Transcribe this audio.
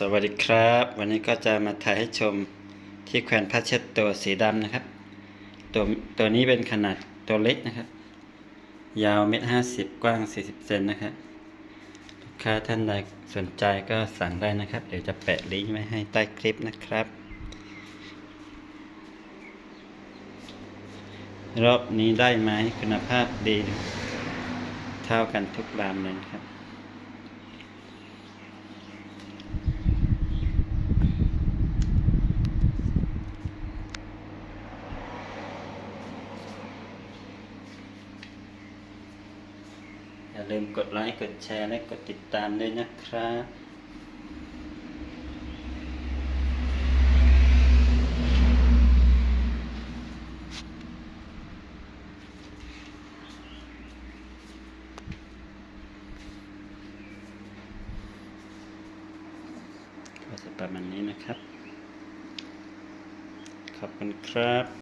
สวัสดีครับ วันนี้ก็จะมาถ่ายให้ชมที่แขวนผ้าเช็ดตัวสีดำนะครับ ตัวตัวนี้เป็นขนาดตัวเล็กนะครับ ยาวเมตรห้าสิบกว้างสี่สิบเซนนะครับลูกค้าท่านใดสนใจก็สั่งได้นะครับ เดี๋ยวจะแปะลิงก์ไว้ให้ใต้คลิปนะครับ รอบนี้ได้ไหมคุณภาพดี เท่ากันทุกรามเลยครับ อย่าลืมกดไลค์ กดแชร์และกดติดตามด้วยนะครับก็จะประมาณนี้นะครับ ขอบคุณครับ